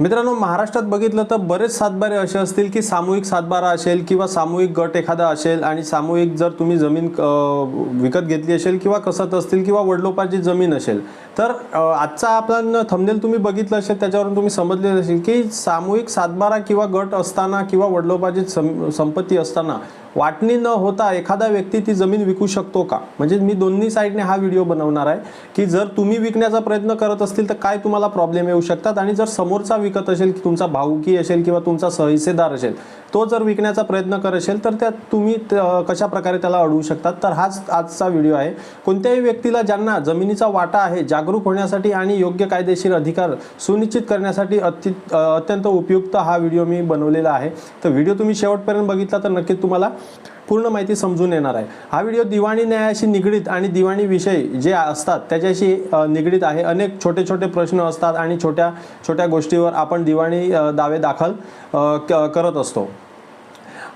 मित्रांनो महाराष्ट्रात बघितलं तर बरेच सातबारे असे असतील की सामूहिक सातबारा असेल किंवा सामूहिक गट एखादा असेल आणि सामूहिक जर तुम्ही जमीन विकत घेतली असेल किंवा कसत असतील किंवा वडलोपाची जमीन असेल तर आजचा आपण थमनेल तुम्ही बघितलं असेल त्याच्यावरून तुम्ही समजले असेल की सामूहिक सातबारा किंवा गट असताना किंवा वडलोपाची सं संपत्ती असताना वाटणी न होता एखादा व्यक्ती ती जमीन विकू शकतो का? म्हणजे मी दोन्ही साईडने हा व्हिडिओ बनवणार आहे की जर तुम्ही विकण्याचा प्रयत्न करत असतील तर काय तुम्हाला प्रॉब्लेम येऊ शकतात? आणि जर समोरचा विकत असेल की तुमचा भाऊकी असेल किंवा तुमचा सहहिस्सेदार असेल तो जर विकण्याचा प्रयत्न करत असेल तर त्यात तुम्ही त- कशा प्रकारे त्याला अडवू शकतात? तर हाच आजचा व्हिडिओ आहे. कोणत्याही व्यक्तीला ज्यांना जमिनीचा वाटा आहे जागरूक होण्यासाठी आणि योग्य कायदेशीर अधिकार सुनिश्चित करण्यासाठी अति अत्यंत उपयुक्त हा व्हिडिओ मी बनवलेला आहे. तर व्हिडिओ तुम्ही शेवटपर्यंत बघितला तर नक्कीच तुम्हाला पूर्ण माहिती समजून येणार आहे. हा व्हिडिओ दिवाणी न्यायाशी निगडीत आणि दिवाणी विषय जे असतात त्याच्याशी निगडीत आहे. अनेक छोटे छोटे प्रश्न असतात आणि छोट्या छोट्या गोष्टीवर आपण दिवाणी दावे दाखल क- करत असतो.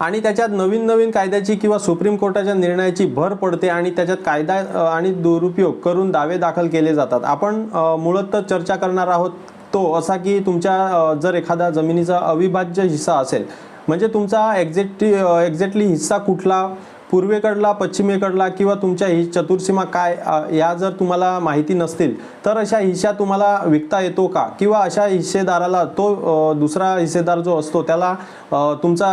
आणि त्याच्यात नवीन नवीन कायद्याची किंवा सुप्रीम कोर्टाच्या निर्णयाची भर पडते आणि त्याच्यात कायदा आणि दुरुपयोग करून दावे दाखल केले जातात. आपण अ, मुळात चर्चा करणार आहोत तो असा की तुमच्या जर एखादा जमिनीचा अविभाज्य हिस्सा असेल म्हणजे तुमचा एक्झॅक्टली एक्झॅक्टली हिस्सा कुठला पूर्वेकडला पश्चिमेकडला किंवा तुमच्या ही चतुर्सीमा काय या जर तुम्हाला माहिती नसतील तर अशा हिस्सा तुम्हाला विकता येतो का? किंवा अशा हिस्सेदाराला तो दुसरा हिस्सेदार जो असतो त्याला तुमचा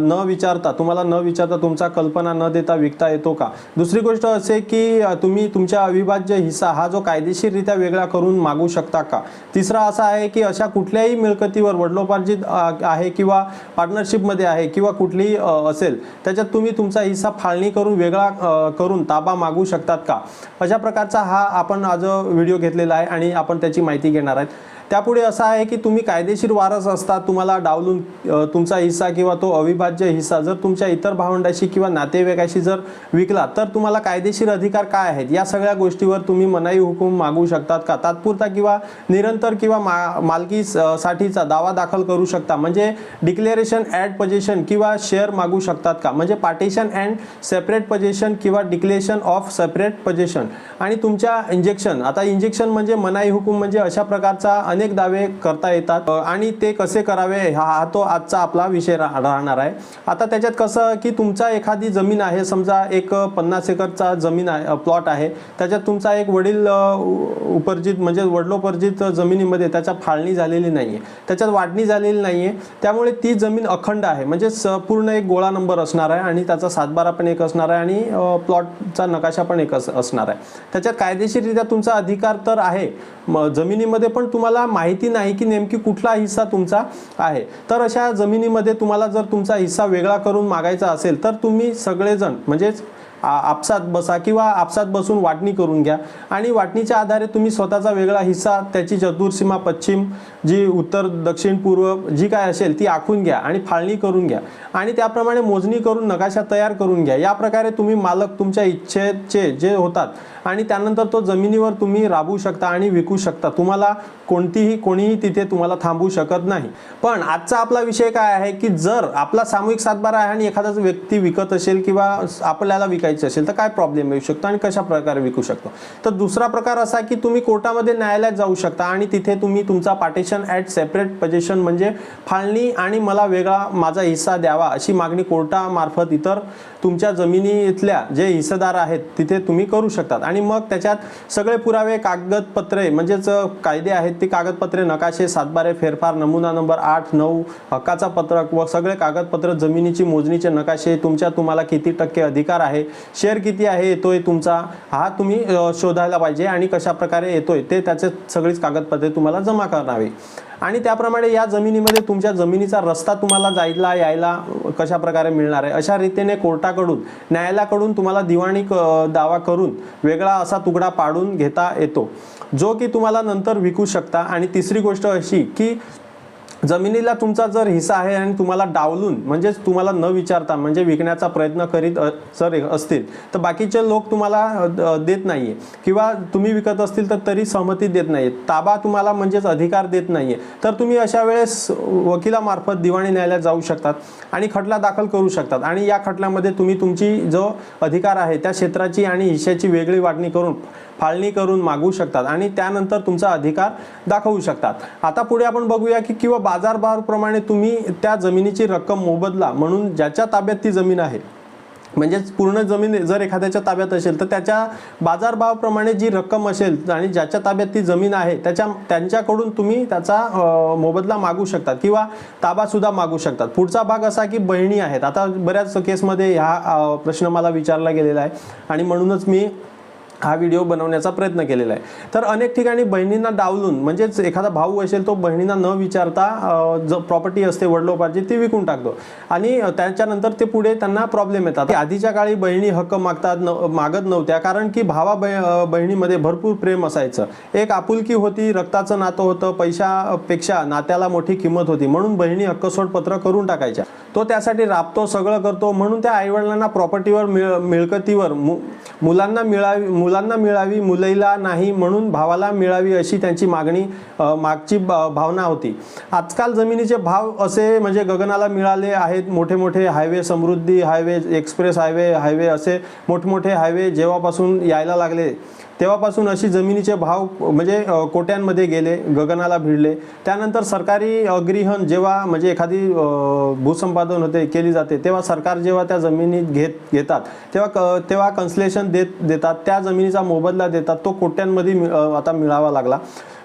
न विचारता तुम्हाला न विचारता तुमचा कल्पना न देता विकता येतो का? दुसरी गोष्ट असे की तुम्ही तुमच्या अविभाज्य हिस्सा हा जो कायदेशीररित्या वेगळा करून मागू शकता का? तिसरा असा आहे की अशा कुठल्याही मिळकतीवर वडलोपार्जित आहे किंवा पार्टनरशिपमध्ये आहे किंवा कुठलीही असेल त्याच्यात तुम्ही तुमचा हिस्सा फाळणी करून वेगळा करून ताबा मागू शकतात का? अशा प्रकारचा हा आपण आज व्हिडिओ घेतलेला आहे आणि आपण त्याची माहिती घेणार आहेत. त्यापुढे असं आहे की तुम्ही कायदेशीर वारस असता तुम्हाला डावलून तुमचा हिस्सा किंवा तो अविभाज्य हिस्सा जर तुमच्या इतर भावंडाशी किंवा नातेवाईकाशी जर विकला तर तुम्हाला कायदेशीर अधिकार काय आहेत? या सगळ्या गोष्टीवर तुम्ही मनाई हुकूम मागू शकतात का? तात्पुरता किंवा निरंतर किंवा मा मालकी साठीचा दावा दाखल करू शकता. म्हणजे डिक्लेरेशन ॲड पजेशन किंवा शेअर मागू शकतात का? म्हणजे पार्टिशन अँड सेपरेट पजेशन किंवा डिक्लेरेशन ऑफ सेपरेट पजेशन आणि तुमच्या इंजेक्शन आता इंजेक्शन म्हणजे मनाई हुकूम म्हणजे अशा प्रकारचा अनेक दावे करता येतात. आणि ते कसे करावे हा तो आजचा आपला विषय रा- राहणार आहे. आता त्याच्यात कसं की तुमचा एखादी जमीन आहे समजा एक पन्नास एकरचा जमीन आहे प्लॉट आहे. त्याच्यात तुमचा एक वडील उ- उपर्जित म्हणजे वडिलोपर्जित जमिनीमध्ये त्याच्या फाळणी झालेली नाही आहे त्याच्यात वाढणी झालेली नाही आहे त्यामुळे ती जमीन अखंड आहे. म्हणजे स पूर्ण एक गोळा नंबर असणार आहे आणि त्याचा सातबारा पण एक असणार आहे आणि प्लॉटचा नकाशा पण एक अस- असणार आहे. त्याच्यात कायदेशीररित्या तुमचा अधिकार तर आहे. जमिनीमध्ये पण तुम्हाला माहिती नाही की नेमकी कुठला हिस्सा तुमचा आहे. तर अशा जमिनीमध्ये तुम्हाला जर तुमचा हिस्सा वेगळा करून मागायचा असेल तर तुम्ही सगळेजण म्हणजेच आपसात बसा किंवा आपसात बसून वाटणी करून घ्या. आणि वाटणीच्या आधारे तुम्ही स्वतःचा वेगळा हिस्सा त्याची चतुर्सीमा पश्चिम जी उत्तर दक्षिण पूर्व जी काय असेल ती आखून घ्या आणि फाळणी करून घ्या. आणि त्याप्रमाणे मोजणी करून नकाशा तयार करून घ्या. या प्रकारे तुम्ही मालक तुमच्या इच्छेचे जे होतात आणि त्यानंतर तो जमिनीवर तुम्ही राबू शकता आणि विकू शकता. तुम्हाला कोणतीही कोणीही तिथे तुम्हाला थांबू शकत नाही. पण आजचा आपला विषय काय आहे की जर आपला सामूहिक सातबारा आहे आणि एखादा व्यक्ती विकत असेल किंवा आपल्याला विकायचे असेल तर काय प्रॉब्लेम येऊ शकतो आणि कशा प्रकारे विकू शकतो? तर दुसरा प्रकार असा की तुम्ही कोर्टामध्ये न्यायालयात जाऊ शकता आणि तिथे तुम्ही तुमचा पार्टेशन ॲट सेपरेट पजेशन म्हणजे फाळणी आणि मला वेगळा माझा हिस्सा द्यावा अशी मागणी कोर्टामार्फत इतर तुमच्या जमिनीतल्या जे हिस्सेदार आहेत तिथे तुम्ही करू शकतात. आणि मग त्याच्यात सगळे पुरावे कागदपत्रे म्हणजेच कायदे आहेत ती कागदपत्रे नकाशे सातबारे फेरफार नमुना नंबर आठ नऊ हक्काचा पत्रक व सगळे कागदपत्र जमिनीची मोजणीचे नकाशे तुमच्या तुम्हाला किती टक्के अधिकार आहे शेअर किती आहे येतोय तुमचा? हा तुम्ही शोधायला पाहिजे आणि कशा प्रकारे येतोय ते त्याचे सगळीच कागदपत्रे तुम्हाला जमा करणारे आणि त्याप्रमाणे या जमिनीमध्ये तुमच्या जमिनीचा रस्ता तुम्हाला जायला यायला कशा प्रकारे मिळणार आहे? अशा रीतीने कोर्टाकडून न्यायालयाकडून तुम्हाला दिवाणी क- दावा करून वेगळा असा तुकडा पाडून घेता येतो. जो की तुम्हाला नंतर विकू शकता. आणि तिसरी गोष्ट अशी की जमिनीला तुमचा जर हिस्सा आहे आणि तुम्हाला डावलून म्हणजेच तुम्हाला न विचारता म्हणजे विकण्याचा प्रयत्न करीत सर जर असतील तर बाकीचे लोक तुम्हाला देत द- देत किंवा तुम्ही विकत असतील तर तरी सहमती देत नाहीये. ताबा तुम्हाला म्हणजेच अधिकार देत नाही आहे तर तुम्ही अशा वेळेस वकिलामार्फत दिवाणी न्यायालयात जाऊ शकतात आणि खटला दाखल करू शकतात. आणि या खटल्यामध्ये तुम्ही तुमची जो अधिकार आहे त्या क्षेत्राची आणि हिश्श्याची वेगळी वाटणी करून फाळणी करून मागू शकतात आणि त्यानंतर तुमचा अधिकार दाखवू शकतात. आता पुढे आपण बघूया की किंवा बाजारभावाप्रमाणे तुम्ही त्या जमिनीची रक्कम मोबदला म्हणून ज्याच्या ताब्यात ती जमीन आहे. म्हणजेच पूर्ण जमीन जर एखाद्याच्या ताब्यात असेल तर त्याच्या बाजारभावाप्रमाणे जी रक्कम असेल आणि ज्याच्या ताब्यात ती जमीन आहे त्याच्या त्यांच्याकडून तुम्ही त्याचा मोबदला मागू शकतात किंवा ताबासुद्धा मागू शकतात. पुढचा भाग असा की बहिणी आहेत. आता बऱ्याच केसमध्ये हा प्रश्न मला विचारला गेलेला आहे आणि म्हणूनच मी हा व्हिडिओ बनवण्याचा प्रयत्न केलेला आहे. तर अनेक ठिकाणी बहिणींना डावलून म्हणजेच एखादा भाऊ असेल तो बहिणींना न विचारता जो प्रॉपर्टी असते वडिलोपाची ती विकून टाकतो. आणि त्याच्यानंतर ते पुढे त्यांना प्रॉब्लेम येतात. आधीच्या काळी बहिणी हक्क मागतात न मागत नव्हत्या कारण की भावा बहिणीमध्ये भरपूर प्रेम असायचं. एक आपुलकी होती रक्ताचं नातं होतं पैशापेक्षा नात्याला मोठी किंमत होती म्हणून बहिणी हक्कसोडपत्र करून टाकायच्या. तो त्यासाठी राबतो सगळं करतो म्हणून त्या आईवडिलांना प्रॉपर्टीवर मिळ मिळकतीवर मु मुलांना मिळावी मुलांना मिळावी मुलीला नाही म्हणून भावाला मिळावी अशी त्यांची मागणी मागची भावना होती. आजकाल जमिनीचे भाव असे म्हणजे गगनाला मिळाले आहेत. मोठे मोठे highway Samruddhi highway express highway highway असे मोठमोठे हायवे जेव्हापासून यायला लागले तेव्हापासून अशी जमिनीचे भाव म्हणजे कोट्यांमध्ये गेले गगनाला भिडले. त्यानंतर सरकारी अग्रिहण जेव्हा म्हणजे एखादी भूसंपादन होते केली जाते तेव्हा सरकार जेव्हा त्या जमिनीत घेत घेतात तेव्हा क तेव्हा कन्सलेशन देत देतात त्या जमिनीचा मोबदला देतात तो कोट्यांमध्ये मि- आता मिळावा लागला.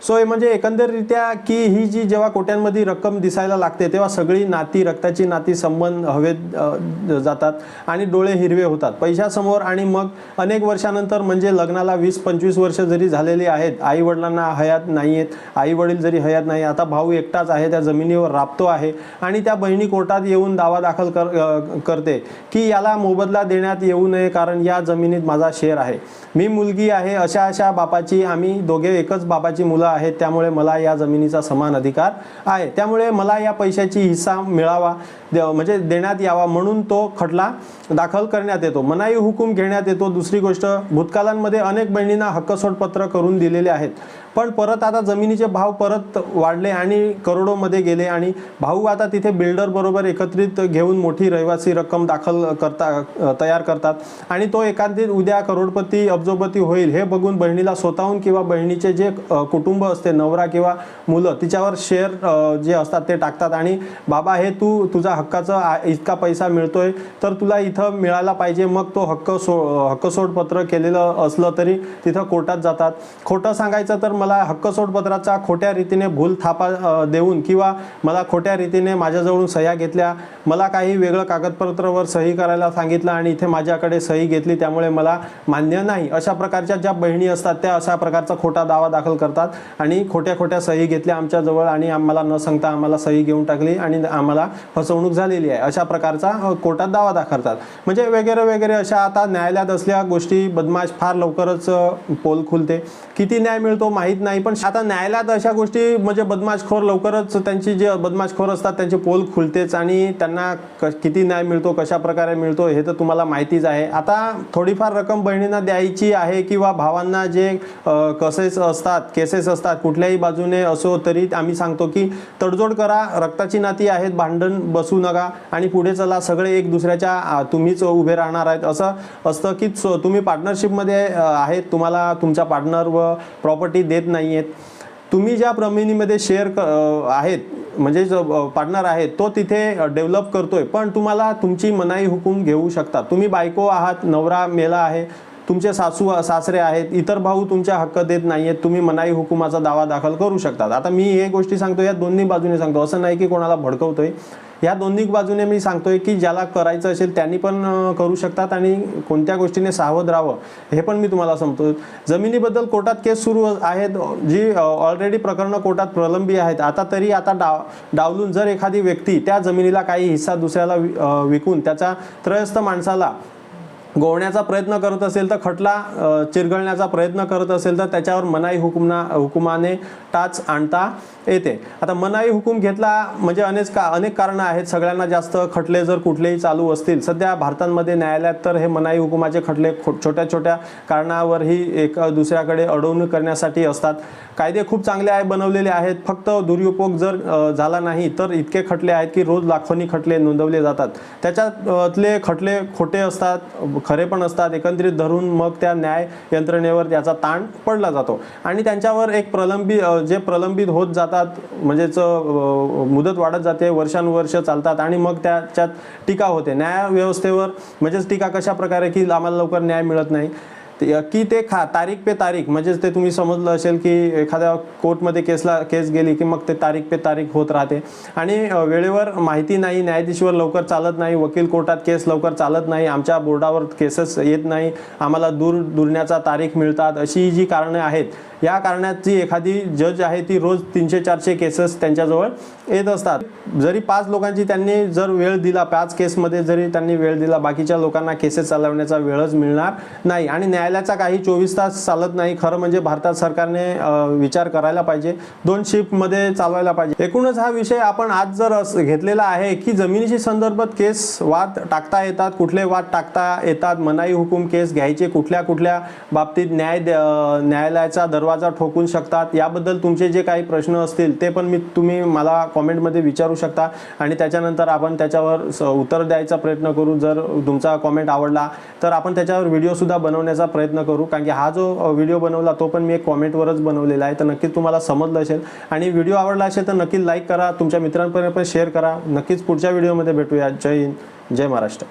सो हे म्हणजे एकंदररित्या की ही जी जेव्हा कोट्यांमध्ये रक्कम दिसायला लागते तेव्हा सगळी नाती रक्ताची नाती संबंध हवेत जातात आणि डोळे हिरवे होतात. पैशासमोर आणि मग अनेक वर्षानंतर म्हणजे लग्नाला वीस पंचवीस वर्ष जरी झालेली आहेत आई वडिलांना हयात नाही आहेत आई वडील जरी हयात नाही आता भाऊ एकटाच आहे त्या जमिनीवर राबतो आहे आणि त्या बहिणी कोर्टात येऊन दावा दाखल कर करते की याला मोबदला देण्यात येऊ नये कारण या जमिनीत माझा शेअर आहे. मी मुलगी आहे अशा अशा बापाची आम्ही दोघे एकच बापाची मुलं आहेत त्यामुळे मला या जमिनीचा समान अधिकार आहे. त्यामुळे मला या पैशाची हिस्सा मिळावा दे- म्हणजे देण्यात यावा म्हणून तो खटला दाखल करण्यात येतो. मनाई हुकूम घेण्यात येतो. दुसरी गोष्ट भूतकालांमध्ये अनेक बहिणी बहिणींना हक्कसोडपत्र करून दिलेले आहेत. पण परत आता जमिनीचे भाव परत वाढले आणि करोडोमध्ये गेले आणि भाऊ आता तिथे बिल्डर बरोबर एकत्रित घेऊन मोठी रहिवासी रक्कम दाखल करता तयार करतात आणि तो एखादी उद्या करोडपती अब्जोपती होईल हे बघून बहिणीला स्वतःहून किंवा बहिणीचे जे कुटुंब असते नवरा किंवा मुलं तिच्यावर शेअर जे असतात ते टाकतात आणि बाबा हे तू तुझा हक्काचा इतका पैसा मिळतोय तर तुला इथं मिळाला पाहिजे मग तो हक्क सो हक्कसोडपत्र केलेलं असलं तरी तिथं कोर्टात जातात. खोटं सांगायचं तर मला हक्कसोडपत्राचा खोट्या रीतीने भूल थापा देऊन किंवा मला खोट्या रीतीने माझ्याजवळून सह्या घेतल्या मला काही वेगळं कागदपत्रावर सही करायला सांगितलं आणि इथे माझ्याकडे सही घेतली त्यामुळे मला मान्य नाही. अशा प्रकारच्या ज्या बहिणी असतात त्या अशा प्रकारचा खोटा दावा दाखल करतात आणि खोट्या खोट्या सही घेतल्या आमच्याजवळ आणि आम्हाला न सांगता आम्हाला सही घेऊन टाकली आणि आम्हाला फसवणूक झालेली आहे. अशा प्रकारचा कोर्टात दावा दाखवतात म्हणजे वगैरे वगैरे अशा आता न्यायालयात असल्या गोष्टी बदमाश फार लवकरच पोल खुलते. किती न्याय मिळतो माहीत नाही पण आता न्यायालयात अशा गोष्टी म्हणजे बदमाशखोर लवकरच त्यांची जे बदमाशखोर असतात त्यांचे पोल खुलतेच आणि त्यांना क किती न्याय मिळतो कशा प्रकारे मिळतो हे तर तुम्हाला माहितीच आहे. आता थोडीफार रक्कम बहिणींना द्यायची आहे किंवा भावांना जे कसेस असतात केसेस असतात कुठल्याही बाजूने असो तरी आम्ही सांगतो की तडजोड करा रक्ताची नाती आहेत भांडण बसू नका आणि पुढे चला सगळे एक दुसऱ्याच्या तुम्हीच उभे राहणार आहेत. असं असतं की तुम्ही पार्टनरशिपमध्ये आहेत तुम्हाला तुमचा पार्टनर व प्रॉपर्टी देत नाही आहेत तुम्ही ज्या प्रमिनीमध्ये शेअर क आहेत म्हणजे जो पार्टनर आहे तो तिथे डेव्हलप करतोय. पण तुम्हाला तुमची मनाई हुकूम घेऊ शकता. तुम्ही बायको आहात नवरा मेला आहे तुमचे सासू सासरे आहेत इतर भाऊ तुमच्या हक्क देत नाही आहेत तुम्ही मनाई हुकुमाचा दावा दाखल करू शकतात. आता मी हे गोष्टी सांगतो या दोन्ही बाजूने सांगतो. असं नाही की कोणाला भडकवतोय. या दोन्ही बाजूने मी सांगतोय की ज्याला करायचं असेल त्यांनी पण करू शकतात आणि कोणत्या गोष्टीने सावध राहावं हे पण मी तुम्हाला सांगतो जमिनीबद्दल कोर्टात केस सुरू आहेत जी ऑलरेडी प्रकरणं कोर्टात प्रलंबी आहेत. आता तरी आता डाव डावलून जर एखादी व्यक्ती त्या जमिनीला काही हिस्सा दुसऱ्याला वि- विकून त्याचा त्रयस्थ माणसाला गोवण्याचा प्रयत्न करत असेल तर खटला चिरगळण्याचा प्रयत्न करत असेल तर त्याच्यावर मनाई हुकुमना हुकुमाने टाच आणता येते. आता मनाई हुकूम घेतला म्हणजे अनेक का अनेक कारणं आहेत. सगळ्यांना जास्त खटले जर कुठलेही चालू असतील सध्या भारतामध्ये न्यायालयात तर हे मनाई हुकुमाचे खटले खो छोट्या छोट्या कारणावरही एक दुसऱ्याकडे अडवणूक करण्यासाठी असतात. कायदे खूप चांगले आहे बनवलेले आहेत. फक्त दुरुपयोग जर झाला नाही तर इतके खटले आहेत की रोज लाखोनी खटले नोंदवले जातात. त्याच्यातले खटले खोटे असतात खरे पण असतात एकत्रित धरून मग त्या न्याय यंत्रणेवर त्याचा ताण पडला जातो. आणि त्यांच्यावर एक प्रलंबित जे प्रलंबित होत जातात म्हणजेच मुदत वाढत जाते वर्षानुवर्ष चालतात आणि मग त्याच्यात टीका होते. न्याय व्यवस्थेवर म्हणजेच टीका कशा प्रकारे की आम्हाला लवकर न्याय मिळत नाही? की ते खा तारीख पे तारीख. म्हणजेच ते तुम्ही समजलं असेल की एखाद्या कोर्टमध्ये केसला केस गेली की मग ते तारीख पे तारीख होत राहते. आणि वेळेवर माहिती नाही न्यायाधीशवर लवकर चालत नाही वकील कोर्टात केस लवकर चालत नाही आमच्या बोर्डावर केसेस येत नाही आम्हाला दूर दुरण्याचा तारीख मिळतात अशी जी कारणं आहेत या कारणाची एखादी जज आहे ती रोज तीनशे चारशे केसेस त्यांच्याजवळ येत असतात. जरी पाच लोकांची त्यांनी जर वेळ दिला पाच केसमध्ये जरी त्यांनी वेळ दिला बाकीच्या लोकांना केसेस चालवण्याचा वेळच मिळणार नाही. आणि न्यायालयाचा काही चोवीस तास चालत नाही. खरं म्हणजे भारतात सरकारने विचार करायला पाहिजे. दोन शिफ्टमध्ये चालवायला पाहिजे. एकूणच हा विषय आपण आज जर घेतलेला आहे की जमिनीशी संदर्भात केस वाद टाकता येतात कुठले वाद टाकता येतात मनाई हुकूम केस घ्यायचे कुठल्या कुठल्या बाबतीत न्याय द- दर दरवाजा ठोकून शकतात. याबद्दल तुमचे जे काही प्रश्न असतील ते पण मी तुम्ही मला कॉमेंटमध्ये विचारू शकता. आणि त्याच्यानंतर आपण त्याच्यावर स- उत्तर द्यायचा प्रयत्न करू. जर तुमचा कॉमेंट आवडला तर आपण त्याच्यावर व्हिडिओसुद्धा बनवण्याचा प्रयत्न करू. कारण की हा जो व्हिडिओ बनवला तो पण मी एक कॉमेंटवरच बनवलेला आहे. तर नक्कीच तुम्हाला समजलं असेल. आणि व्हिडिओ आवडला असेल तर नक्की लाईक करा. तुमच्या मित्रांपर्यंत पण शेअर करा. नक्कीच पुढच्या व्हिडिओमध्ये भेटूया. जय हिंद. जय महाराष्ट्र.